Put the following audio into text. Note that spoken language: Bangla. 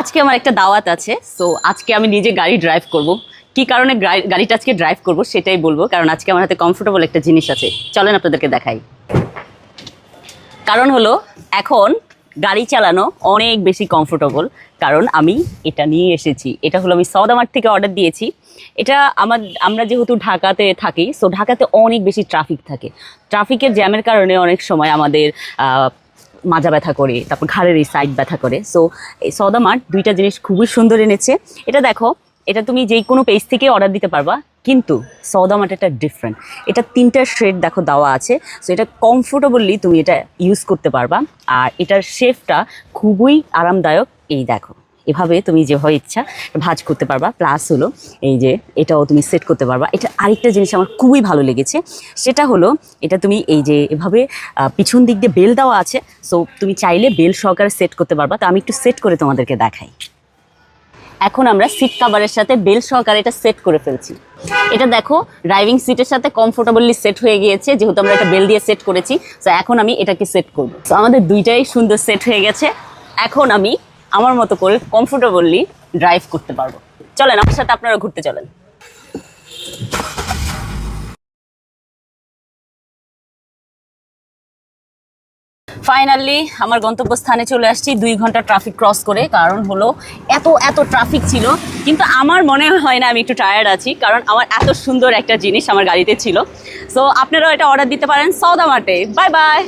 আজকে আমার একটা দাওয়াত আছে সো আজকে আমি নিজে গাড়ি ড্রাইভ করব। কি কারণে গাড়িটা আজকে ড্রাইভ করব সেটাই বলব, কারণ আজকে আমার হাতে কমফোর্টেবল একটা জিনিস আছে। চলেন আপনাদেরকে দেখাই। কারণ হলো, এখন গাড়ি চালানো অনেক বেশি কমফোর্টেবল কারণ আমি এটা নিয়ে এসেছি। এটা হলো আমি সৌদামার্ট থেকে অর্ডার দিয়েছি। এটা আমার, আমরা যেহেতু ঢাকাতে থাকি সো ঢাকাতে অনেক বেশি ট্রাফিক থাকে। ট্রাফিকের জ্যামের কারণে অনেক সময় আমাদের মাজা ব্যথা করে, তারপর ঘাড়ের এই সাইড ব্যথা করে। সো এই সদামার্ট দুইটা জিনিস খুবই সুন্দর এনেছে। এটা দেখো, এটা তুমি যেই কোনো পেজ থেকে অর্ডার দিতে পারবা, কিন্তু সৌদামার্ট এটা ডিফারেন্ট এটা তিনটা শেড দেখো দেওয়া আছে। সো এটা কমফোর্টেবলি তুমি এটা ইউজ করতে পারবা। আর এটার শেফটা খুবই আরামদায়ক, এই দেখো। এভাবে তুমি যেভাবে ইচ্ছা ভাজ করতে পারবা প্লাস হলো এই যে এটাও তুমি সেট করতে পারবা। এটা আরেকটা জিনিস আমার খুবই ভালো লেগেছে, সেটা হলো এটা তুমি এই যে এভাবে পিছন দিক দিয়ে বেল দেওয়া আছে সো তুমি চাইলে বেল সহকারে সেট করতে পারবা। তো আমি একটু সেট করে তোমাদেরকে দেখাই। এখন আমরা সিট কাভারের সাথে বেল সহকারে এটা সেট করে ফেলছি। এটা দেখো ড্রাইভিং সিটের সাথে কমফোর্টেবলি সেট হয়ে গিয়েছে, যেহেতু আমরা এটা বেল দিয়ে সেট করেছি তো এখন আমি এটাকে সেট করব। তো আমাদের দুইটাই সুন্দর সেট হয়ে গেছে। এখন আমি আমার মতো করে কমফোর্টেবলি ড্রাইভ করতে পারব। চলেন, আমার সাথে আপনারা ঘুরতে চলেন। ফাইনালি আমার গন্তব্যস্থানে চলে আসছি দুই ঘণ্টা ট্রাফিক ক্রস করে, কারণ হলো এত এত ট্রাফিক ছিল। কিন্তু আমার মনে হয় না আমি একটু টায়ার্ড আছি, কারণ আমার এত সুন্দর একটা জিনিস আমার গাড়িতে ছিল। সো আপনারাও এটা অর্ডার দিতে পারেন সৌদামার্টে বাই বাই